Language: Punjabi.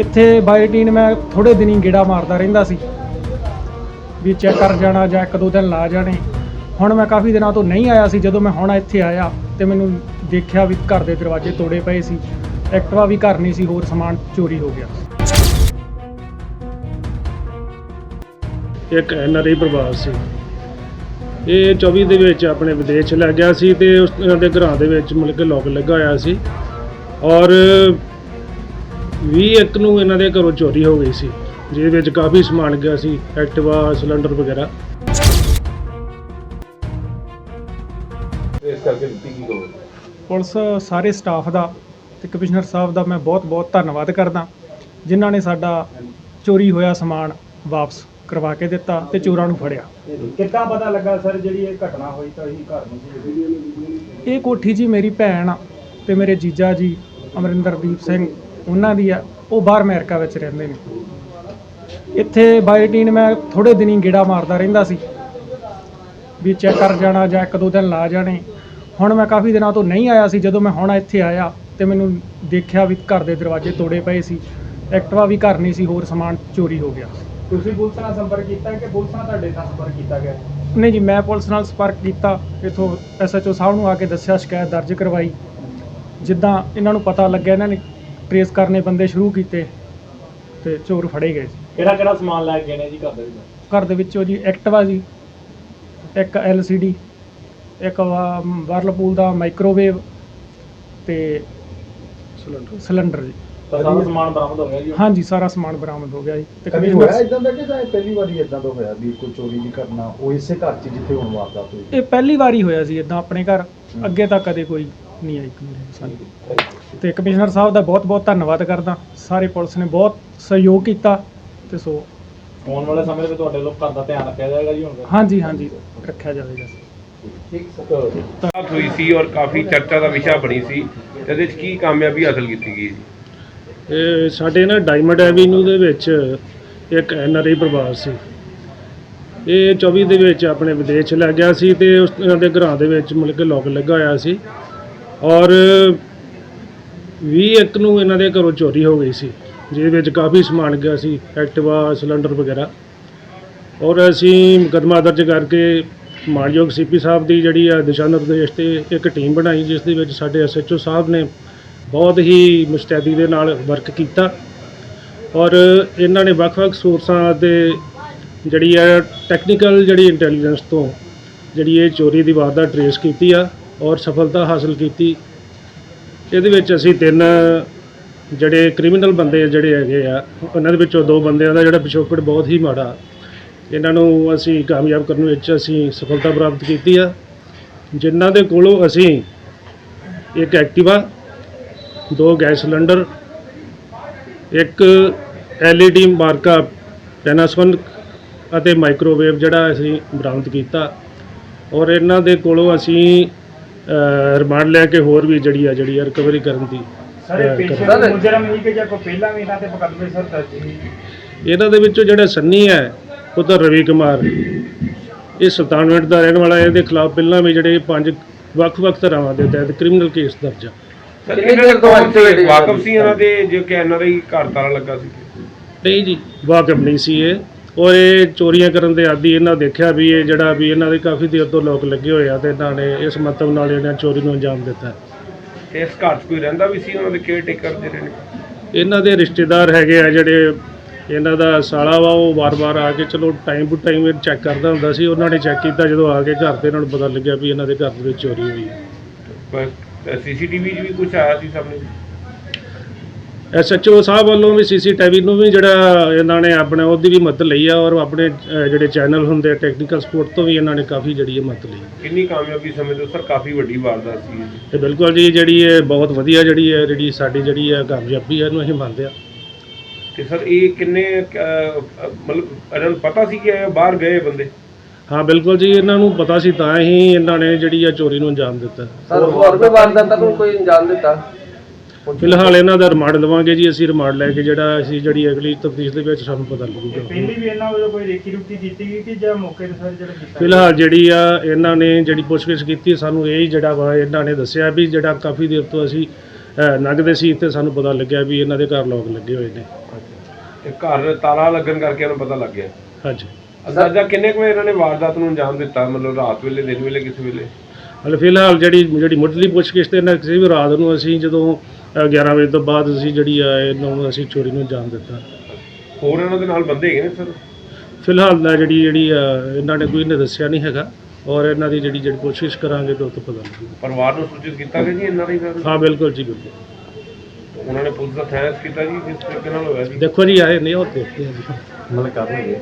ਇੱਥੇ ਬਾਇਓਟੀਨ ਮੈਂ ਥੋੜੇ ਦਿਨੀ ਗੇੜਾ ਮਾਰਦਾ ਰਹਿੰਦਾ ਸੀ। ਵੀ ਚੈੱਕ ਕਰ ਜਾਣਾ ਜਾਂ ਇੱਕ ਦੋ ਦਿਨ ਲਾ ਜਾਣੇ। ਹੁਣ ਮੈਂ ਕਾਫੀ ਦਿਨਾਂ ਤੋਂ ਨਹੀਂ ਆਇਆ ਸੀ, ਜਦੋਂ ਮੈਂ ਹੁਣ ਇੱਥੇ ਆਇਆ ਤੇ ਮੈਨੂੰ ਦੇਖਿਆ ਵੀ ਘਰ ਦੇ ਦਰਵਾਜ਼ੇ ਤੋੜੇ ਪਏ ਸੀ। ਐਕਟਵਾ ਵੀ ਘਰ ਨਹੀਂ ਸੀ, ਹੋਰ ਸਮਾਨ ਚੋਰੀ ਹੋ ਗਿਆ। ਇੱਕ ਐਨਆਰਆਈ ਪ੍ਰਵਾਸ ਸੀ। ਇਹ 24 ਦੇ ਵਿੱਚ ਆਪਣੇ ਵਿਦੇਸ਼ ਚਲਾ ਗਿਆ ਸੀ ਤੇ ਉਸ ਦੇ ਘਰਾਂ ਦੇ ਵਿੱਚ ਮੁੜ ਕੇ ਲੋਕ ਲੱਗਾ ਹੋਇਆ ਸੀ। ਔਰ 20 ਇੱਕ ਨੂੰ ਇਹਨਾਂ ਦੇ ਘਰੋਂ ਚੋਰੀ ਹੋ ਗਈ ਸੀ ਜਿਹਦੇ ਵਿੱਚ ਕਾਫੀ ਸਮਾਨ ਗਿਆ ਸੀ ਐਕਟਿਵਾ ਸਿਲੰਡਰ ਵਗੈਰਾ। ਇਸ ਕਰਕੇ ਦਿੱਤੀ ਕੀ ਕਹੋਗੇ ਪੁਲਿਸ ਸਾਰੇ ਸਟਾਫ ਦਾ ਤੇ ਕਮਿਸ਼ਨਰ ਸਾਹਿਬ ਦਾ ਮੈਂ ਬਹੁਤ-ਬਹੁਤ ਧੰਨਵਾਦ ਕਰਦਾ ਜਿਨ੍ਹਾਂ ਨੇ ਸਾਡਾ ਚੋਰੀ ਹੋਇਆ ਸਮਾਨ ਵਾਪਸ ਕਰਵਾ ਕੇ ਦਿੱਤਾ ਤੇ ਚੋਰਾਂ ਨੂੰ ਫੜਿਆ। ਕਿੱਦਾਂ ਪਤਾ ਲੱਗਾ ਸਰ ਜਿਹੜੀ ਇਹ ਘਟਨਾ ਹੋਈ ਤਾਂ ਅਸੀਂ ਘਰ ਨੂੰ ਸੀ? ਇਹ ਕੋਠੀ ਜੀ ਮੇਰੀ ਭੈਣ ਆ ਤੇ ਮੇਰੇ ਜੀਜਾ ਜੀ ਅਮਰਿੰਦਰਦੀਪ ਸਿੰਘ ਉਹਨਾਂ ਦੀ ਆ ਉਹ ਬਾਹਰ ਅਮਰੀਕਾ ਵਿੱਚ ਰਹਿੰਦੇ ਨੇ। ਇੱਥੇ ਬਾਇਓਟੀਨ ਮੈਂ ਥੋੜੇ ਦਿਨੀ ਗੇੜਾ ਮਾਰਦਾ ਰਹਿੰਦਾ ਸੀ। ਵੀ ਚੈੱਕ ਕਰ ਜਾਣਾ ਜਾਂ ਇੱਕ ਦੋ ਦਿਨ ਲਾ ਜਾਣੇ। ਹੁਣ ਮੈਂ ਕਾਫੀ ਦਿਨਾਂ ਤੋਂ ਨਹੀਂ ਆਇਆ ਸੀ ਜਦੋਂ ਮੈਂ ਹੁਣ ਇੱਥੇ ਆਇਆ ਤੇ ਮੈਨੂੰ ਦੇਖਿਆ ਵੀ ਘਰ ਦੇ ਦਰਵਾਜ਼ੇ ਤੋੜੇ ਪਏ ਸੀ। ਐਕਟਿਵਾ ਵੀ ਘਰ ਨਹੀਂ ਸੀ ਹੋਰ ਸਮਾਨ ਚੋਰੀ ਹੋ ਗਿਆ। ਤੁਸੀਂ ਪੁਲਿਸ ਨਾਲ ਸੰਪਰਕ ਕੀਤਾ ਕਿ ਪੁਲਿਸ ਨਾਲ ਤੁਹਾਡੇ ਨਾਲ ਸੰਪਰਕ ਕੀਤਾ ਗਿਆ? ਨਹੀਂ ਜੀ ਮੈਂ ਪੁਲਿਸ ਨਾਲ ਸੰਪਰਕ ਕੀਤਾ। ਇਥੋਂ ਐਸਐਚਓ ਸਾਹਿਬ ਨੂੰ ਆ ਕੇ ਦੱਸਿਆ ਸ਼ਿਕਾਇਤ ਦਰਜ ਕਰਵਾਈ। ਜਿੱਦਾਂ ਇਹਨਾਂ ਨੂੰ ਪਤਾ ਲੱਗਿਆ ਇਹਨਾਂ ਨੇ ਟਰੇਸ ਕਰਨੇ ਬੰਦੇ ਸ਼ੁਰੂ ਕੀਤੇ ਤੇ ਚੋਰ ਫੜੇ ਗਏ ਜੀ ਕਿਹੜਾ ਕਿਹੜਾ ਸਮਾਨ ਲੈ ਕੇ ਗਏ ਨੇ ਜੀ ਘਰ ਦੇ ਵਿੱਚ? ਘਰ ਦੇ ਵਿੱਚੋਂ ਜੀ ਐਕਟਿਵਾ ਜੀ ਇੱਕ LCD ਇੱਕ ਵਾ- ਵਰਲਪੂਲ ਦਾ ਮਾਈਕ੍ਰੋਵੇਵ ਤੇ ਸਿਲੰਡਰ। ਸਿਲੰਡਰ ਜੀ। ਤਾਂ ਸਾਰਾ ਸਮਾਨ ਬਰਾਮਦ ਹੋ ਗਿਆ ਜੀ ਹਾਂਜੀ ਸਾਰਾ ਸਮਾਨ ਬਰਾਮਦ ਹੋ ਗਿਆ ਜੀ। ਤੇ ਕਦੀ ਹੋਇਆ ਇਦਾਂ ਦਾ ਕਿ ਜਾਂ ਇਹ ਪਹਿਲੀ ਵਾਰੀ ਇਦਾਂ ਦਾ ਹੋਇਆ ਵੀ ਕੋਈ ਚੋਰੀ ਦੀ ਘਟਨਾ ਉਹ ਇਸੇ ਘਰ 'ਚ ਜਿੱਥੇ ਹੁਣ ਵਾਰਦਾਤ ਹੋਈ? ਇਹ ਪਹਿਲੀ ਵਾਰੀ ਹੋਇਆ ਸੀ ਇਦਾਂ ਆਪਣੇ ਘਰ ਅੱਗੇ ਤਾਂ ਕਦੇ ਕੋਈ ਨਹੀਂ ਆਈ ਸਾਨੂੰ ਤੇ ਕਮਿਸ਼ਨਰ ਸਾਹਿਬ ਦਾ ਬਹੁਤ-ਬਹੁਤ ਧੰਨਵਾਦ ਕਰਦਾ। ਸਾਰੇ ਪੁਲਿਸ ਨੇ ਬਹੁਤ ਸਹਿਯੋਗ ਕੀਤਾ ਤੇ ਸੋ ਆਉਣ ਵਾਲੇ ਸਮੇਂ ਵਿੱਚ ਤੁਹਾਡੇ ਲੋਕ ਘਰ ਦਾ ਧਿਆਨ ਰੱਖਿਆ ਜਾਏਗਾ ਜੀ ਹੁਣ ਹਾਂਜੀ ਹਾਂਜੀ ਰੱਖਿਆ ਜਾਵੇਗਾ ਬਾਤ ਹੋਈ ਸੀ ਔਰ ਕਾਫੀ ਚਰਚਾ ਦਾ ਵਿਸ਼ਾ ਬਣੀ ਸੀ। ਇਹਦੇ ਵਿੱਚ ਕੀ ਕਾਮਯਾਬੀ ਹਾਸਲ ਕੀਤੀ ਗਈ ਜੀ? ਇਹ ਸਾਡੇ ਨਾ ਡਾਇਮੰਡ ਐਵੀਨਿਊ ਦੇ ਵਿੱਚ ਇੱਕ ਐਨਆਰਆਈ ਪ੍ਰਵਾਸ ਸੀ। ਇਹ 24 ਦੇ ਵਿੱਚ ਆਪਣੇ ਵਿਦੇਸ਼ ਚਲਾ ਗਿਆ ਸੀ ਤੇ ਉਸ ਦੇ ਘਰਾਂ ਦੇ ਵਿੱਚ ਮੁੜ ਕੇ ਲੋਕ ਲੱਗਾ ਹੋਇਆ ਸੀ। ਔਰ 20 ਇੱਕ ਨੂੰ ਇਹਨਾਂ ਦੇ ਘਰੋਂ ਚੋਰੀ ਹੋ ਗਈ ਸੀ, ਜਿਹਦੇ ਵਿੱਚ ਕਾਫੀ ਸਮਾਨ ਗਿਆ ਸੀ, ਐਕਟਿਵਾ, ਸਿਲੰਡਰ ਵਗੈਰਾ। ਔਰ ਅਸੀਂ ਮੁਕੱਦਮਾ ਦਰਜ ਕਰਕੇ ਮਾਨਯੋਗ ਸੀਪੀ ਸਾਹਿਬ ਦੀ ਜਿਹੜੀ ਆ ਦਿਸ਼ਾ ਨਿਰਦੇਸ਼ ਤੇ ਇੱਕ ਟੀਮ ਬਣਾਈ, ਜਿਸ ਦੇ ਵਿੱਚ ਸਾਡੇ ਐਸਐਚਓ ਸਾਹਿਬ ਨੇ ਬਹੁਤ ਹੀ ਮੁਸਤੈਦੀ ਦੇ ਨਾਲ ਵਰਕ ਕੀਤਾ। ਔਰ ਇਹਨਾਂ ਨੇ ਵੱਖ-ਵੱਖ ਸੋਰਸਾਂ ਦੇ ਜਿਹੜੀ ਆ ਟੈਕਨੀਕਲ ਜਿਹੜੀ ਇੰਟੈਲੀਜੈਂਸ ਤੋਂ ਜਿਹੜੀ ਇਹ ਚੋਰੀ ਦੀ ਵਾਰਦਾਤ ਟਰੇਸ ਕੀਤੀ ਆ। ਔਰ ਸਫਲਤਾ ਹਾਸਲ ਕੀਤੀ। ਇਹਦੇ ਵਿੱਚ ਅਸੀਂ ਤਿੰਨ ਜਿਹੜੇ ਕ੍ਰਿਮੀਨਲ ਬੰਦੇ ਜਿਹੜੇ ਹੈਗੇ ਆ, ਉਹਨਾਂ ਦੇ ਵਿੱਚੋਂ ਦੋ ਬੰਦਿਆਂ ਦਾ ਜਿਹੜਾ ਪਿਛੋਕੜ ਬਹੁਤ ਹੀ ਮਾੜਾ। ਇਹਨਾਂ ਨੂੰ ਅਸੀਂ ਕਾਮਯਾਬ ਕਰਨ ਵਿੱਚ ਅਸੀਂ ਸਫਲਤਾ ਪ੍ਰਾਪਤ ਕੀਤੀ ਆ। ਜਿਨ੍ਹਾਂ ਦੇ ਕੋਲੋਂ ਅਸੀਂ ਇੱਕ ਐਕਟਿਵਾ, ਦੋ ਗੈਸ ਸਿਲੰਡਰ, ਇੱਕ LED ਮਾਰਕਾ ਪੈਨਾਸੋਨਿਕ ਅਤੇ ਮਾਈਕ੍ਰੋਵੇਵ ਜਿਹੜਾ ਅਸੀਂ ਬਰਾਮਦ ਕੀਤਾ। ਔਰ ਇਹਨਾਂ ਦੇ ਕੋਲੋਂ ਅਸੀਂ ਰਿਮਾਂਡ ਲੈ ਕੇ ਹੋਰ ਵੀ ਜਿਹੜੀ ਆ ਜਿਹੜੀ ਆ ਰਿਕਵਰੀ ਕਰਨ ਦੀ ਸਰ ਇਹ ਅਹ, ਪੇਸ਼ੇ ਕਰ- ਦੇ ਮੁਜਰਮ ਹੀ ਕਿ ਜਾਂ ਕੋਈ ਪਹਿਲਾਂ ਵੀ ਇਹਨਾਂ ਤੇ ਮੁਕੱਦਮੇ ਸਰ ਦਰਜ ਸੀ। ਇਹਨਾਂ ਦੇ ਵਿੱਚੋਂ ਜਿਹੜਾ ਸੰਨੀ ਹੈ ਪੁੱਤਰ ਰਵੀ ਕੁਮਾਰ। ਇਹ ਸੁਲਤਾਨਵਿੰਡ ਦਾ ਰਹਿਣ ਵਾਲਾ ਹੈ। ਇਹਦੇ ਖਿਲਾਫ ਪਹਿਲਾਂ ਵੀ ਜਿਹੜੇ ਪੰਜ ਵੱਖ-ਵੱਖ ਧਾਰਾਵਾਂ ਦੇ ਤਹਿਤ ਕ੍ਰਿਮੀਨਲ ਕੇਸ ਦਰਜ ਆ। ਸਰ ਇਹਨਾਂ ਦੇ ਕੌਣ ਸੀ ਵਾਕਫ ਸੀ ਇਹਨਾਂ ਦੇ ਜੋ ਕਿ ਐਨਆਰਆਈ ਘਰ ਤਾਲਾ ਲੱਗਾ ਸੀ? ਨਹੀਂ ਜੀ ਵਾਕਫ ਨਹੀਂ ਸੀ ਇਹ। ਔਰ ਇਹ ਚੋਰੀਆਂ ਕਰਨ ਦੇ ਆਦੀ ਇਹਨਾਂ ਦੇਖਿਆ ਵੀ ਇਹ ਜਿਹੜਾ ਵੀ ਇਹਨਾਂ ਦੇ ਕਾਫੀ ਦੇਰ ਤੋਂ ਲੋਕ ਲੱਗੇ ਹੋਏ ਆ ਤੇ ਇਹਨਾਂ ਨੇ ਇਸ ਮਤਲਬ ਨਾਲ ਇਹਨਾਂ ਚੋਰੀ ਨੂੰ ਅੰਜਾਮ ਦਿੱਤਾ। ਇਸ ਘਰ 'ਚ ਕੋਈ ਰਹਿੰਦਾ ਵੀ ਸੀ? ਉਹਨਾਂ ਦੇ ਕੇਅਰ ਟੇਕਰ ਜਿਹੜੇ ਨੇ? ਇਹਨਾਂ ਦੇ ਰਿਸ਼ਤੇਦਾਰ ਹੈਗੇ ਆ ਜਿਹੜੇ ਇਹਨਾਂ ਦਾ ਸਾਲਾ ਵਾ ਉਹ ਵਾਰ-ਵਾਰ ਆ ਕੇ ਚਲੋ ਟਾਈਮ ਟੂ ਟਾਈਮ ਚੈੱਕ ਕਰਦਾ ਹੁੰਦਾ ਸੀ। ਉਹਨਾਂ ਨੇ ਚੈੱਕ ਕੀਤਾ ਜਦੋਂ ਆ ਕੇ ਘਰ ਤੇ ਇਹਨਾਂ ਨੂੰ ਪਤਾ ਲੱਗਿਆ ਵੀ ਇਹਨਾਂ ਦੇ ਘਰ ਦੇ ਵਿੱਚ ਚੋਰੀ ਹੋਈ ਹੈ। ਪਰ ਸੀਸੀਟੀਵੀ 'ਚ ਵੀ ਕੁਝ ਆਇਆ ਸੀ ਸਾਹਮਣੇ? ਐਸਐਚਓ ਸਾਹਿਬ ਵੱਲੋਂ ਵੀ ਸੀਸੀਟੀਵੀ ਨੂੰ ਵੀ ਜਿਹੜਾ ਇਹਨਾਂ ਨੇ ਆਪਣੇ ਉਹਦੀ ਵੀ ਮਦਦ ਲਈ ਆ ਔਰ ਆਪਣੇ ਅਹ, ਜਿਹੜੇ ਚੈਨਲ ਹੁੰਦੇ ਆ ਟੈਕਨੀਕਲ ਸਪੋਰਟ ਤੋਂ ਵੀ ਇਹਨਾਂ ਨੇ ਕਾਫੀ ਜਿਹੜੀ ਹੈ ਮਦਦ ਲਈ। ਕਿੰਨੀ ਕਾਮਯਾਬੀ ਸਮਝਦੇ ਹੋ ਸਰ? ਕਾਫੀ ਵੱਡੀ ਵਾਰਦਾਤ ਸੀ ਇਹ। ਤੇ ਬਿਲਕੁਲ ਜੀ ਜਿਹੜੀ ਇਹ ਬਹੁਤ ਵਧੀਆ ਜਿਹੜੀ ਹੈ ਜਿਹੜੀ ਸਾਡੀ ਜਿਹੜੀ ਹੈ ਕਾਮਯਾਬੀ ਹੈ ਇਹਨੂੰ ਅਸੀਂ ਮੰਨਦੇ ਆ। ਤੇ ਸਰ ਇਹ ਕਿੰਨੇ ਅਹ, ਅਹ, ਮਤਲਬ ਇਹਨਾਂ ਨੂੰ ਪਤਾ ਸੀ ਕਿ ਇਹ ਬਾਹਰ ਗਏ ਬੰਦੇ? ਹਾਂ ਬਿਲਕੁਲ ਜੀ ਇਹਨਾਂ ਨੂੰ ਪਤਾ ਸੀ ਤਾਂ ਹੀ ਇਹਨਾਂ ਨੇ ਜਿਹੜੀ ਆ ਚੋਰੀ ਨੂੰ ਅੰਜਾਮ ਦਿੱਤਾ। ਸਰ ਹੋਰ ਕੋਈ ਵਾਰਦਾਤਾਂ ਨੂੰ ਕੋਈ ਅੰਜਾਮ ਦਿੱਤਾ? ਫਿਲਹਾਲ ਇਹਨਾਂ ਦਾ ਰਿਮਾਂਡ ਲਵਾਂਗੇ ਜੀ ਅਸੀਂ ਰਿਮਾਂਡ ਲੈ ਕੇ ਜਿਹੜਾ ਅਸੀਂ ਜਿਹੜੀ ਅਗਲੀ ਤਫਤੀਸ਼ ਦੇ ਵਿੱਚ ਸਾਨੂੰ ਪਤਾ ਲੱਗੂਗਾ। ਪਹਿਲੀ ਵੀ ਇਹਨਾਂ ਵੱਲੋਂ ਕੋਈ ਰੇਕੀ ਰੁਕੀ ਕੀਤੀ ਗਈ ਕਿ ਜਾਂ ਮੌਕੇ ਤੇ ਸਰ ਜਿਹੜਾ ਕੀਤਾ ਫਿਲਹਾਲ ਜਿਹੜੀ ਆ ਇਹਨਾਂ ਨੇ ਜਿਹੜੀ ਪੁੱਛਗਿੱਛ ਕੀਤੀ ਸਾਨੂੰ ਇਹ ਹੀ ਜਿਹੜਾ ਵਾ ਇਹਨਾਂ ਨੇ ਦੱਸਿਆ ਵੀ ਜਿਹੜਾ ਕਾਫੀ ਦੇਰ ਤੋਂ ਅਸੀਂ ਲੰਘਦੇ ਸੀ ਤੇ ਸਾਨੂੰ ਪਤਾ ਲੱਗਿਆ ਵੀ ਇਹਨਾਂ ਦੇ ਘਰ ਲੋਕ ਲੱਗੇ ਹੋਏ ਨੇ। ਤੇ ਘਰ ਤਾਲਾ ਲੱਗਣ ਕਰਕੇ ਉਹਨੂੰ ਪਤਾ ਲੱਗ ਗਿਆ। ਹਾਂਜੀ। ਅੰਦਾਜ਼ਾ ਕਿੰਨੇ ਕੁ ਵਜੇ ਇਹਨਾਂ ਨੇ ਵਾਰਦਾਤ ਨੂੰ ਅੰਜਾਮ ਦਿੱਤਾ? ਮਤਲਬ ਰਾਤ ਵੇਲੇ ਦਿਨ ਵੇਲੇ ਕਿਸੇ ਵੇਲੇ? ਹਾਲੇ ਫਿਲਹਾਲ ਜਿਹੜੀ ਜਿਹੜੀ ਮੁੱਢਲੀ ਪੁੱਛਗਿੱਛ ਤੇ ਇਹਨਾਂ ਕਿਸੇ ਵੀ ਰਾਤ ਨੂੰ ਅਸੀਂ ਜਦੋਂ 11 ਵਜੇ ਤੋਂ ਬਾਅਦ ਅਸੀਂ ਜਿਹੜੀ ਆ ਇਹਨੂੰ ਅਸੀਂ ਚੋਰੀ ਨੂੰ ਅੰਜਾਮ ਦਿੱਤਾ। ਹੋਰ ਇਹਨਾਂ ਦੇ ਨਾਲ ਬੰਦੇ ਹੈਗੇ ਨੇ ਸਰ? ਫਿਲਹਾਲ ਨਾ ਜਿਹੜੀ ਜਿਹੜੀ ਆ, ਇਹਨਾਂ ਨੇ ਕੋਈ ਨੇ ਦੱਸਿਆ ਨਹੀਂ ਹੈਗਾ। ਔਰ ਇਹਨਾਂ ਦੀ ਜਿਹੜੀ ਜਿਹੜੀ ਕੋਸ਼ਿਸ਼ ਕਰਾਂਗੇ ਤਾਂ ਉਹ ਤੋਂ ਪਤਾ ਲੱਗੇਗਾ ਪਰਿਵਾਰ ਨੂੰ ਸੂਚਿਤ ਕੀਤਾ ਗਿਆ ਜੀ ਇਹਨਾਂ ਦੀ ਸਰ ਹਾਂ ਬਿਲਕੁਲ ਜੀ ਬਿਲਕੁਲ। ਉਹਨਾਂ ਨੇ ਪੁਲਿਸ ਦਾ ਥੈਂਕਸ ਕੀਤਾ ਜੀ ਕਿਸ ਤਰੀਕੇ ਨਾਲ ਹੋਇਆ ਜੀ। ਦੇਖੋ ਜੀ ਆਏ ਨਹੀਂ ਉਹ ਦੇਖਦੇ ਹਾਂ ਜੀ। ਮਤਲਬ ਕਰ ਲਈਏ